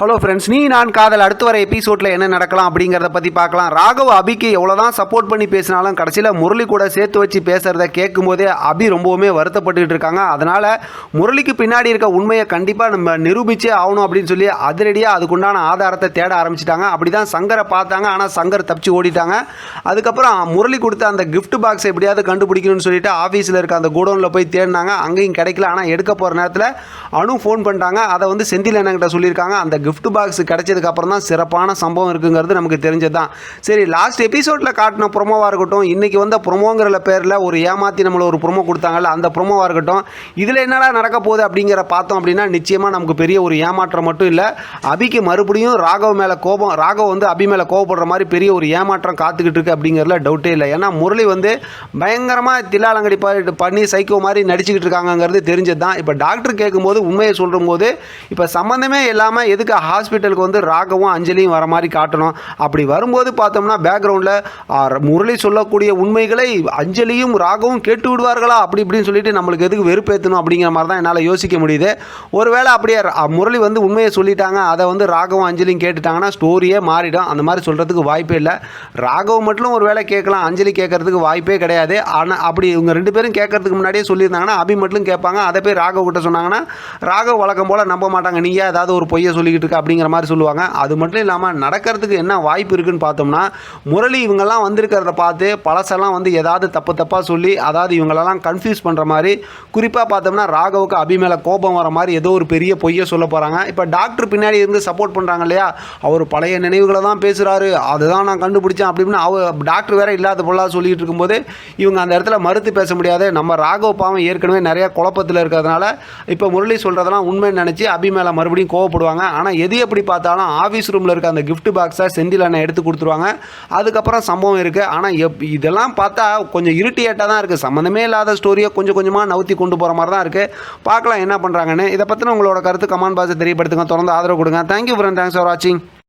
Hello friends நீ நான் காதல். அடுத்து வர எபிசோடில் என்ன நடக்கலாம் அப்படிங்கிறத பற்றி பார்க்கலாம். ராகவ் அபிக்கு எவ்வளோதான் சப்போர்ட் பண்ணி பேசினாலும் கடைசியில் முரளி கூட சேர்த்து வச்சு பேசுகிறத கேட்கும்போதே அபி ரொம்பவுமே வருத்தப்பட்டுக்கிட்டு இருக்காங்க. அதனால் முரளிக்கு பின்னாடி இருக்க உண்மையை கண்டிப்பாக நம்ம நிரூபிச்சே ஆகணும் அப்படின்னு சொல்லி அதிரடியாக அதுக்குண்டான ஆதாரத்தை தேட ஆரம்பிச்சிட்டாங்க. அப்படி தான் சங்கரை பார்த்தாங்க. ஆனால் சங்கர் தப்பிச்சு ஓடிட்டாங்க. அதுக்கப்புறம் முரளி கொடுத்த அந்த கிஃப்ட் பாக்ஸ் எப்படியாவது கண்டுபிடிக்கணும்னு சொல்லிட்டு ஆஃபீஸில் இருக்க அந்த குடோனில் போய் தேடினாங்க. அங்கேயும் கிடைக்கல. ஆனால் எடுக்க போகிற நேரத்தில் அனு ஃபோன் பண்ணிட்டாங்க. அதை வந்து செந்தில் என்னங்கிட்ட சொல்லியிருக்காங்க. அந்த கிஃப்ட் பாக்ஸ் கிடைச்சதுக்கு அப்புறம் தான் சிறப்பான சம்பவம் இருக்குங்கிறது நமக்கு தெரிஞ்சது தான் சரி லாஸ்ட் எபிசோடில் காட்டின ப்ரொமோவாக இருக்கட்டும் இன்றைக்கி வந்த ப்ரொமோங்கிற பேரில் ஒரு ஏமாற்றி நம்மளை ஒரு ப்ரொமோ கொடுத்தாங்கல்ல அந்த ப்ரொமோவாக இருக்கட்டும் இதில் என்னடா நடக்க போகுது அப்படிங்கிற பார்த்தோம் அப்படின்னா நிச்சயமாக நமக்கு பெரிய ஒரு ஏமாற்றம் மட்டும் இல்லை அபிக்கு மறுபடியும் ராகவ் மேலே கோபம் ராகவ் வந்து அபி மேலே கோபப்படுற மாதிரி பெரிய ஒரு ஏமாற்றம் காத்துக்கிட்டு இருக்கு அப்படிங்கிறதுல டவுட்டே இல்லை. ஏன்னா முரளி வந்து பயங்கரமாக தில்லாலங்கடி பண்ணி சைக்கோ மாதிரி நடிச்சுக்கிட்டு இருக்காங்கங்கிறது தெரிஞ்சது தான் இப்போ டாக்டர் கேட்கும்போது உண்மையை சொல்லும்போது இப்போ சம்மந்தமே இல்லாமல் எதுக்கு ஹாஸ்பிட்டலுக்கு வந்து ராகவும் அஞ்சலியும் வர மாதிரி காட்டணும். அப்படி வரும்போது பார்த்தோம்னா பேக்ரவுண்டில் முரளி சொல்லக்கூடிய உண்மைகளை அஞ்சலியும் ராகவும் கேட்டு விடுவார்களா? அப்படி இப்படின்னு சொல்லிட்டு நம்மளுக்கு எதுக்கு வெறுப்பேற்றணும் அப்படிங்கிற மாதிரி தான் என்னால் யோசிக்க முடியுது. ஒருவேளை அப்படியே முரளி வந்து உண்மையை சொல்லிட்டாங்க அதை வந்து ராகவும் அஞ்சலியும் கேட்டுட்டாங்கன்னா ஸ்டோரியே மாறிடும். அந்த மாதிரி சொல்கிறதுக்கு வாய்ப்பே இல்லை. ராகவ் மட்டும் ஒரு வேளை கேட்கலாம் அஞ்சலி கேட்கறதுக்கு வாய்ப்பே கிடையாது. ஆனால் அப்படி இவங்க ரெண்டு பேரும் கேட்கறதுக்கு முன்னாடியே சொல்லியிருந்தாங்கன்னா அபி மட்டும் கேட்பாங்க. அதை போய் ராகவ் கிட்ட சொன்னாங்கன்னா ராகவ் வழக்கம் போல் நம்ப மாட்டாங்க. நீ ஏதாவது ஒரு பொய்யை சொல்லிக்கிட்டு இருக்குது அப்படிங்கிற மாதிரி சொல்லுவாங்க. அது மட்டும் இல்லாமல் நடக்கிறதுக்கு என்ன வாய்ப்பு இருக்குன்னு பார்த்தோம்னா முரளி இவங்கெல்லாம் வந்திருக்கிறத பார்த்து பழசெல்லாம் வந்து ஏதாவது தப்பு தப்பாக சொல்லி அதாவது இவங்களெல்லாம் கன்ஃபியூஸ் பண்ணுற மாதிரி குறிப்பாக பார்த்தோம்னா ராகவுக்கு அபி மேலே கோபம் வர மாதிரி ஏதோ ஒரு பெரிய பொய்யை சொல்ல போகிறாங்க இப்போ டாக்டர் பின்னாடி இருந்து சப்போர்ட் பண்ணுறாங்க இல்லையா? அவர் பழைய நினைவுகளை தான் பேசுகிறாரு அதுதான் நான் கண்டுபிடிச்சேன் அப்படின்னு அவர் டாக்டர் வேற இல்லாத பொருளாக சொல்லிட்டு இருக்கும்போது இவங்க அந்த இடத்துல மறுத்து பேச முடியாது. நம்ம ராகவ் பாவம் ஏற்கனவே நிறைய குழப்பத்தில் இருக்கிறதுனால இப்போ முரளி சொல்கிறதெல்லாம் உண்மைன்னு நினச்சி அபி மேலே மறுபடியும் கோவப்படுவாங்க. ஆனால் எது எப்படி பார்த்தாலும் ஆஃபீஸ் ரூமில் இருக்க அந்த கிஃப்ட் பாக்ஸை செந்தில் அண்ணன் எடுத்து கொடுத்துருவாங்க. அதுக்கப்புறம் சம்பவம் இருக்குது ஆனால் எப் இதெல்லாம் பார்த்தா கொஞ்சம் இருட்டியேட்டாக தான் இருக்குது சம்மந்தமே இல்லாத ஸ்டோரியை கொஞ்சம் கொஞ்சமாக நவுத்தி கொண்டு போகிற மாதிரி தான் இருக்குது பார்க்கலாம் என்ன பண்ணுறாங்கன்னு இதை பற்றின உங்களோட கருத்து கமான் பாக்ஸை தெரியப்படுத்துங்க. தொடர்ந்து ஆதரவு கொடுங்க. தேங்க்யூ ஃப்ரெண்ட் தேங்க்ஸ் ஃபார் வாட்சிங்